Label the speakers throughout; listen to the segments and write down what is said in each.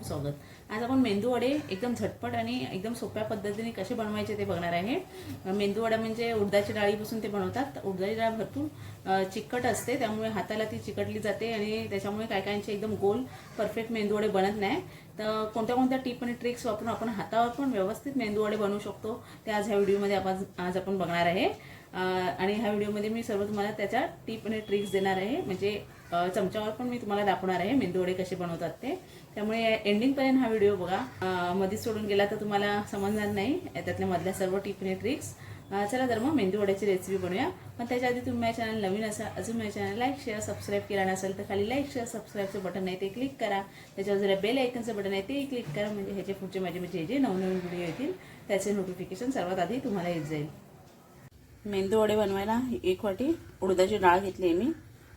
Speaker 1: खूप स्वागत. आज आपण मेंदू वडे एकदम झटपट आणि एकदम सोप्या पद्धतीने कसे बनवायचे ते बघणार आहे. मेंदू वडा म्हणजे उडदाच्या डाळीपासून ते बनवतात. उडदाची डाळ भरपूर चिकट असते त्यामुळे हाताला ती चिकटली जाते आणि त्याच्यामुळे काय काहींचे एकदम गोल परफेक्ट मेंदू वडे बनत नाही. तर कोणत्या कोणत्या टिप आणि ट्रिक्स वापरून आपण हातावर पण व्यवस्थित मेंदू वडे बनवू शकतो ते आज ह्या व्हिडिओमध्ये आपण आज आपण बघणार आहे. आणि ह्या व्हिडिओमध्ये मी सर्व तुम्हाला त्याच्या टिप आणि ट्रिक्स देणार आहे. म्हणजे चमच्यावर पण मी तुम्हाला दाखवणार आहे मेंदूवडे कसे बनवतात ते. त्यामुळे एंडिंगपर्यंत हा व्हिडिओ बघा. अ, मध्येच सोडून गेला तर तुम्हाला समजणार नाही. त्यातल्या मधल्या सर्व टिप आणि ट्रिक्स. चला तर मग मेंदूवड्याची रेसिपी बनवूया. पण त्याच्या आधी तुम्ही माझ्या चॅनल नवीन असा अजून माझ्या चॅनल लाईक शेअर सबस्क्राईब केला नसेल तर खाली लाईक शेअर सबस्क्राईबचं बटन आहे ते क्लिक करा. त्याच्यावर जरा बेल आयकनचं बटन आहे ते क्लिक करा. म्हणजे ह्याचे पुढचे माझे म्हणजे जे नवनवीन व्हिडिओ येतील त्याचे नोटिफिकेशन सर्वात आधी तुम्हाला येत जाईल. मेंदू वडे बनवायला एक वाटी उडदाची डाळ घेतली आहे मी.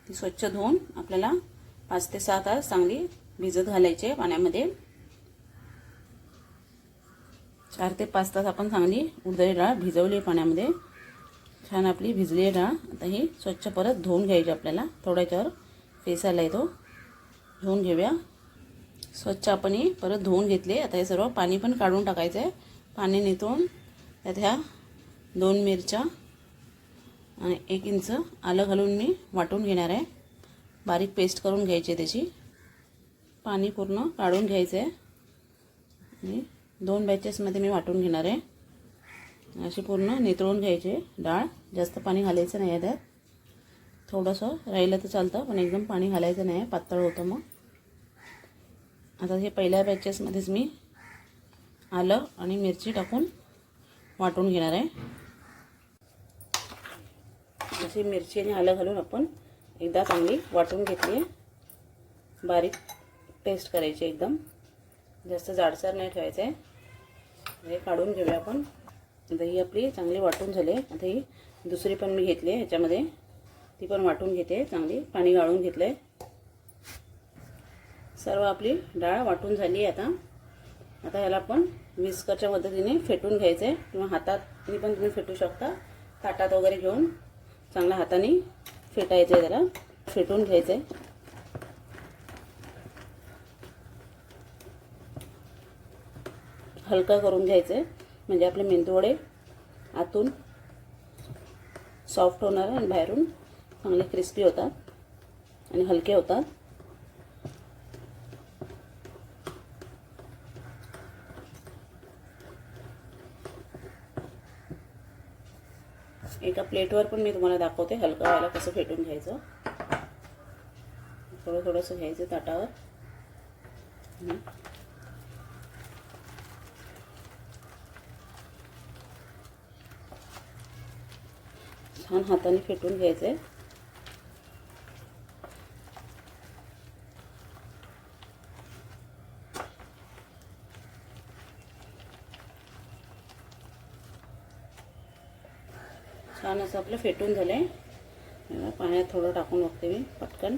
Speaker 1: ती स्वच्छ धुवून आपल्याला पाच ते सहा तास चांगली भिजत घालायची आहे पाण्यामध्ये. चार ते पाच तास आपण चांगली उडदाची डाळ भिजवली आहे पाण्यामध्ये. छान आपली भिजली आहे डाळ. आता ही स्वच्छ परत धुवून घ्यायची आपल्याला. थोड्याच्यावर फेसायला येतो. धुवून घेऊया. स्वच्छ आपण ही परत धुवून घेतली आता हे सर्व पाणी पण काढून टाकायचं आहे. पाणी नेतून त्यात ह्या दोन मिरच्या आणि एक इंच आलं घालून मी वाटून घेणार आहे. बारीक पेस्ट करून घ्यायची आहे त्याची. पाणी पूर्ण काढून घ्यायचं आहे. आणि दोन बॅचेसमध्ये मी वाटून घेणार आहे. अशी पूर्ण नितळून घ्यायची डाळ. जास्त पाणी घालायचं नाही आहे त्यात. थोडंसं राहिलं तर चालतं पण एकदम पाणी घालायचं नाही आहे. पातळ होतं मग. आता हे पहिल्या बॅचेसमध्येच मी आलं आणि मिरची टाकून वाटून घेणार आहे. अशी मिरची आणि आलं घालून आपण एकदा चांगली वाटून घेतली आहे. बारीक पेस्ट करायची एकदम. जास्त जाडसर नाही ठेवायचं आहे हे काढून घेऊया आपण. आता ही आपली चांगली वाटून झाली आहे. आता ही दुसरी पण मी घेतली आहे ह्याच्यामध्ये ती पण वाटून घेते. चांगली पाणी गाळून घेतलं आहे सर्व आपली डाळ वाटून झाली आहे आता. आता ह्याला आपण विस्करच्या मदतीने फेटून घ्यायचं आहे किंवा हाताने पण तुम्ही फेटू शकता. ताटात वगैरे घेऊन. चांगल्या हाताने फेटायचं आहे त्याला फेटून घ्यायचं आहे हलका करून घ्यायचं आहे म्हणजे आपले मेंदूवडे आतून सॉफ्ट होणार आणि बाहेरून चांगले क्रिस्पी होतात आणि हलके होतात. एका प्लेटवर पण मी तुम्हाला दाखवते हलकं व्हायला कसं फेटून घ्यायचं. थोडं थोडंसं घ्यायचं ताटावर. छान हाताने फेटून घ्यायचं आहे छान असं आपलं फेटून झालं आहे पाण्यात थोडं टाकून बघते मी पटकन.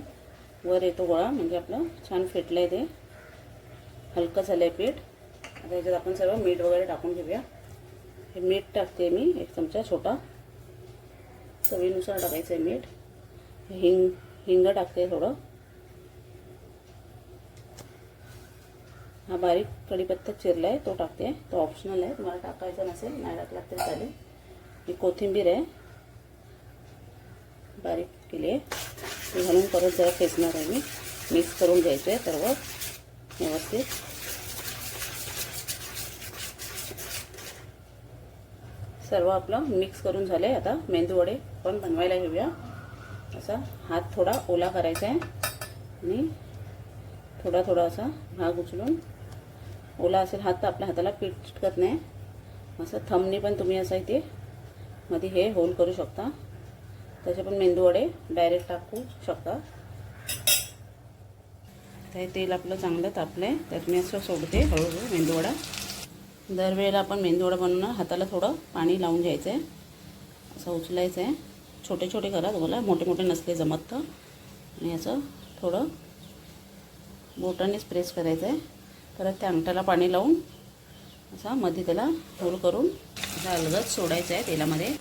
Speaker 1: वर येतो गोळा म्हणजे आपलं छान फेटलं आहे ते. हलकं झालं आहे पीठ. आता याच्यात आपण सर्व मीठ वगैरे टाकून घेऊया. हे मीठ टाकते मी एक चमचा छोटा. चवीनुसार टाकायचं आहे मीठ हिंग हिंग टाकते थोडं. हा बारीक कढीपत्ता चिरला आहे तो टाकते. तो ऑप्शनल आहे तुम्हाला टाकायचा नसेल नाही टाकला तरी चालेल. ही कोथिंबीर आहे. बारीक केली आहे. ती घालून परत जरा फेसणार आहे मी. मिक्स करून घ्यायचं आहे सर्व. व्यवस्थित. सर्व आपलं मिक्स करून झालं आहे आता. मेंदू वडे पण बनवायला घेऊया. असा हात थोडा ओला करायचा आहे. आणि थोडा थोडा असा भाग उचलून ओला असेल हात तर आपल्या हाताला पीठ चिटकत नाही. असं थंबनी पण तुम्ही असं इथे मध्ये हे होल करू शकता. त्याचे पण मेंदू वडे डायरेक्ट टाकू शकता. ते तेल आपलं चांगलं तापलं आहे त्यात मी असं सोडते हळूहळू मेंदूवडा दरवेळेला आपण मेंदूवडा बनवणार हाताला थोडं पाणी लावून घ्यायचं आहे असं उचलायचं आहे छोटे छोटे करा तुम्हाला. मोठे मोठे नसले जमत तर. आणि असं थोडं बोटानेच प्रेस करायचं आहे परत त्या अंगठ्याला पाणी लावून असा मध्ये त्याला होल करून आता अलगद सोडायचं आहे तेलामध्ये.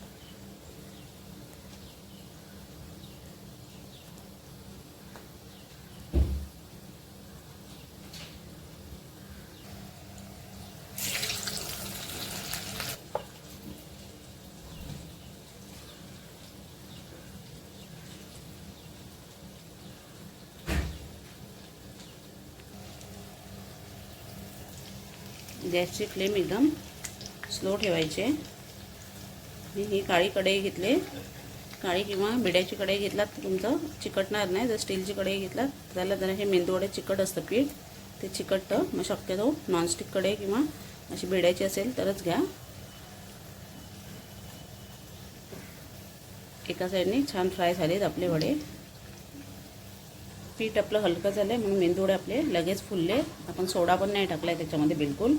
Speaker 1: गॅसची फ्लेम एकदम स्लो ठेवायचे. मी ही काळी कढई घेतली. काळी किंवा बिड्याची कढई घेतलात तर तुमचं चिकटणार नाही. जर स्टीलची कढई घेतलात तर त्याला जरा हे मेंदूवडे चिकट असतं पीठ. ते चिकटतं. मग शक्यतो नॉनस्टिक कढई किंवा अशी बिड्याची असेल तरच घ्या. एका साईडने छान फ्राय झालेत आपले वडे. पीठ आपलं हलकं झालं आहे म्हणून मेंदूवडे आपले लगेच फुलले. आपण सोडा पण नाही टाकला आहे त्याच्यामध्ये बिलकुल.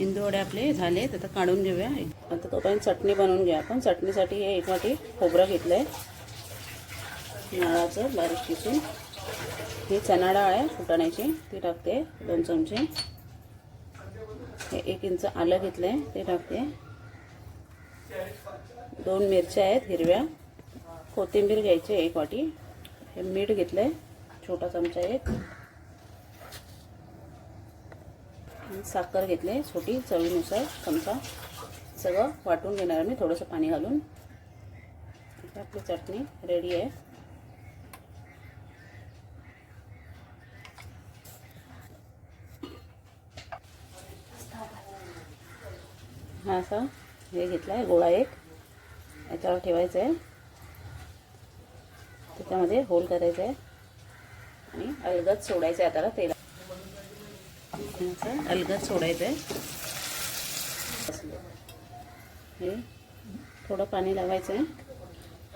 Speaker 1: इंदुवडे आपले झाले आता काढून घेऊया. आता तोपर्यंत चटणी बनवून घ्या आपण. चटणीसाठी हे एक वाटी खोबरं घेतलं आहे नळाचं बारीक किसून. ही चणा डाळ आहे फुटाण्याची. ती टाकते दोन चमचे. हे एक इंच आलं घेतलं आहे ते टाकते. दोन मिरच्या आहेत हिरव्या. कोथिंबीर घ्यायची आहे एक वाटी. हे मीठ घेतलं आहे छोटा चमचा एक आणि साखर घेतले छोटी चवीनुसार चमचा. सगळं वाटून घेणार मी थोडंसं पाणी घालून. आपली चटणी रेडी आहे. हा असा हे घेतला आहे गोळा एक. याच्यावर ठेवायचं आहे त्याच्यामध्ये होल करायचं आहे आणि अलगद सोडायचं आहे आता तेला असं अलगद सोडायचं आहे हे थोडं पाणी लावायचं आहे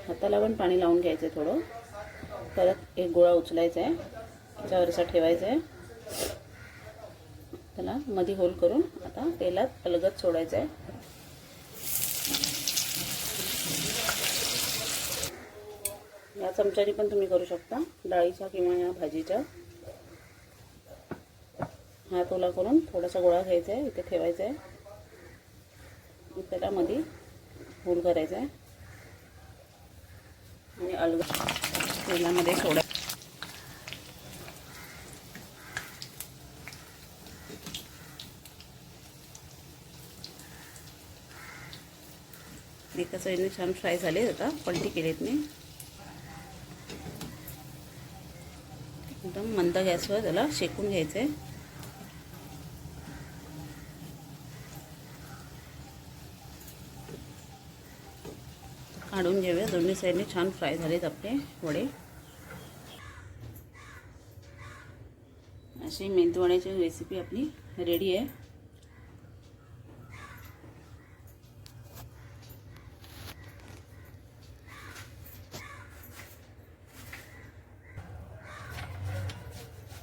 Speaker 1: हाताला पण पाणी लावून घ्यायचं आहे थोडं. परत एक गोळा उचलायचा आहे त्याच्यावर असा ठेवायचा आहे त्याला मध्ये होल करून आता तेलात अलगद सोडायचं आहे या चमच्याने पण तुम्ही करू शकता. डाळीच्या किंवा या भाजीच्या. हात ओला करून थोडासा गोळा घ्यायचा आहे इथे ठेवायचा आहे. त्याला मध्ये होल करायचा आहे. आणि अलग तेलामध्ये सोडा एका साईडने छान फ्राय झाले आता पलटी केलीत मी. एकदम मंद गॅसवर त्याला शेकून घ्यायचं आहे. काढून घेऊया. दोन्ही साईडने छान फ्राय झालेत आपले वडे. अशी मेंदूवड्याची रेसिपी आपली रेडी आहे.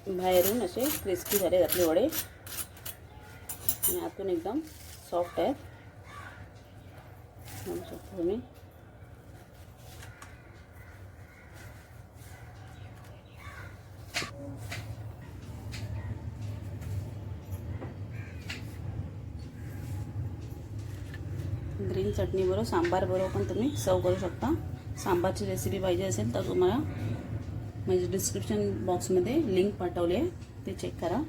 Speaker 1: बाहेरून असे क्रिस्पी झाले आपले वडे. आणि आतून एकदम सॉफ्ट आहेत. म्हणू शकता तुम्ही. ग्रीन चटणी बरोबर सांबार बरोबर पण तुम्ही सर्व करू शकता. सांबारची रेसिपी पाहिजे असेल तर तुम्हाला म्हणजे डिस्क्रिप्शन बॉक्समध्ये लिंक पाठवली आहे. ते चेक करा.